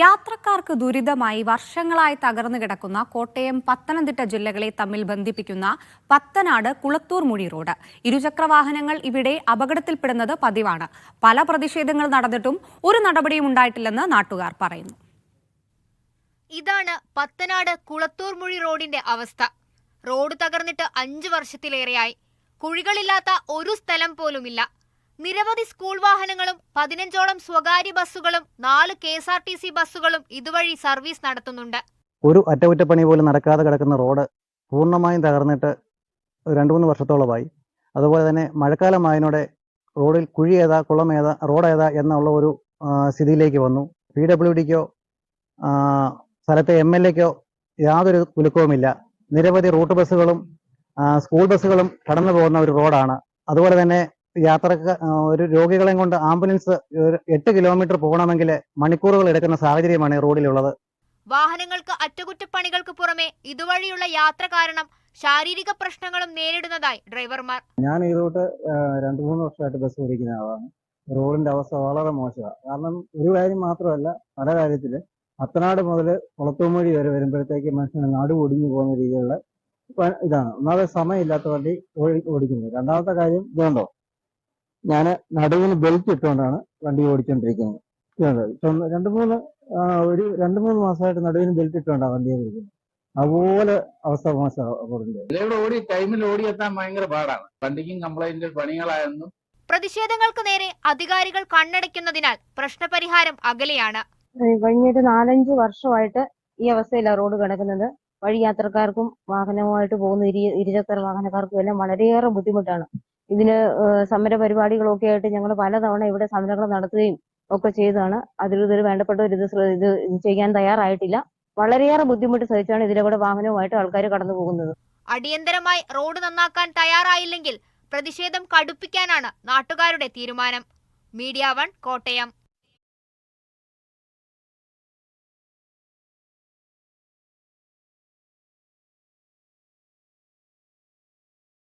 യാത്രക്കാർക്ക് ദുരിതമായി വർഷങ്ങളായി തകർന്നു കിടക്കുന്ന കോട്ടയം പത്തനംതിട്ട ജില്ലകളെ തമ്മിൽ ബന്ധിപ്പിക്കുന്ന പത്തനാട് കുളത്തൂർ മുഴി റോഡ്. ഇരുചക്രവാഹനങ്ങൾ ഇവിടെ അപകടത്തിൽപ്പെടുന്നത് പതിവാണ്. പല പ്രതിഷേധങ്ങൾ നടന്നിട്ടും ഒരു നടപടിയും ഉണ്ടായിട്ടില്ലെന്ന് നാട്ടുകാർ പറയുന്നു. ഇതാണ് പത്തനാട് കുളത്തൂർ മുഴി റോഡിന്റെ അവസ്ഥ. റോഡ് തകർന്നിട്ട് അഞ്ചു വർഷത്തിലേറെയായി. കുഴികളില്ലാത്ത ഒരു സ്ഥലം പോലുമില്ല. നിരവധി സ്കൂൾ വാഹനങ്ങളും പതിനഞ്ചോളം സ്വകാര്യ ബസ്സുകളും നാല് K S R T C ബസ്സുകളും ഇതുവഴി സർവീസ് നടത്തുന്നുണ്ട്. ഒരു അറ്റകുറ്റപ്പണി പോലും നടക്കാതെ കിടക്കുന്ന റോഡ് പൂർണമായും തകർന്നിട്ട് രണ്ട് മൂന്ന് വർഷത്തോളമായി. അതുപോലെ തന്നെ മഴക്കാലമായതിനോടെ റോഡിൽ കുഴി ഏതാ കുളം ഏതാ റോഡ് ഏതാ എന്നുള്ള ഒരു സ്ഥിതിയിലേക്ക് വന്നു. പി ഡബ്ല്യു ഡിക്കോ സ്ഥലത്തെ എം എൽ എക്കോ യാതൊരു കുലുക്കവുമില്ല നിരവധി റൂട്ട് ബസ്സുകളും സ്കൂൾ ബസ്സുകളും കടന്നു പോകുന്ന ഒരു റോഡാണ്. അതുപോലെ തന്നെ യാത്രയ്ക്ക് ഒരു രോഗികളെ കൊണ്ട് ആംബുലൻസ് എട്ട് കിലോമീറ്റർ പോകണമെങ്കിൽ മണിക്കൂറുകൾ എടുക്കുന്ന സാഹചര്യമാണ് റോഡിലുള്ളത്. വാഹനങ്ങൾക്ക് അറ്റകുറ്റപ്പണികൾക്ക് പുറമെ ഇതുവഴിയുള്ള യാത്ര കാരണം ശാരീരിക പ്രശ്നങ്ങളും നേരിടുന്നതായി ഡ്രൈവർമാർ. ഞാൻ ഈ റൂട്ട് രണ്ട് മൂന്ന് വർഷമായിട്ട് ബസ് ഓടിക്കുന്ന ആളാണ്. റോഡിന്റെ അവസ്ഥ വളരെ മോശമാണ്. കാരണം ഒരു കാര്യം മാത്രമല്ല പല കാര്യത്തിൽ അത്തനാട് മുതൽ കുളത്തൂമൊഴി വരെ വരുമ്പോഴത്തേക്ക് മനുഷ്യന് നാട് ഒടിഞ്ഞു പോകുന്ന രീതിയിലുള്ള ഇതാണ്. ഒന്നാമത് സമയമില്ലാത്ത വണ്ടി ഓടി- ഓടിക്കുന്നത് രണ്ടാമത്തെ കാര്യം ഇതുണ്ടോ? ഞാൻ നടുവിന് ബെൽറ്റ് ഇട്ടുകൊണ്ടാണ് വണ്ടി ഓടിച്ചുകൊണ്ടിരിക്കുന്നത്? ഇപ്പം രണ്ട് മൂന്ന് ഒരു രണ്ട് മൂന്ന് മാസമായിട്ട് നടുവിന് ബെൽറ്റ് ഇട്ടുകൊണ്ടാണ് വണ്ടി ഓടിക്കുന്നത്. അതുപോലെ അവസ്ഥ ഓടി ടൈമിൽ ഓടിയെത്താൻ ഭയങ്കര പാടാണ്. വണ്ടിക്കും കംപ്ലൈന്റ് പണികളായെന്നും. പ്രതിഷേധങ്ങൾക്ക് നേരെ അധികാരികൾ കണ്ണടയ്ക്കുന്നതിനാൽ പ്രശ്നപരിഹാരം അകലെയാണ്. കഴിഞ്ഞിട്ട് നാലഞ്ചു നാലഞ്ച് വർഷമായിട്ട് ഈ അവസ്ഥയിലാണ് റോഡ് കിടക്കുന്നത്. വഴി യാത്രക്കാർക്കും വാഹനവുമായിട്ട് പോകുന്ന ഇരു ഇരുചക്ര വാഹനക്കാർക്കും എല്ലാം വളരെയേറെ ബുദ്ധിമുട്ടാണ്. ഇതിന് സമര പരിപാടികളൊക്കെ ആയിട്ട് ഞങ്ങൾ പലതവണ ഇവിടെ സമരങ്ങൾ നടത്തുകയും ഒക്കെ ചെയ്തതാണ്. അതിലൊരു വേണ്ടപ്പെട്ടവർ ഇത് ഇത് ചെയ്യാൻ തയ്യാറായിട്ടില്ല. വളരെയേറെ ബുദ്ധിമുട്ട് സഹിച്ചാണ് ഇതിലൂടെ വാഹനവുമായിട്ട് ആൾക്കാർ കടന്നു പോകുന്നത്. അടിയന്തരമായി റോഡ് നന്നാക്കാൻ തയ്യാറായില്ലെങ്കിൽ പ്രതിഷേധം കടുപ്പിക്കാനാണ് നാട്ടുകാരുടെ തീരുമാനം. Media one Kottayam.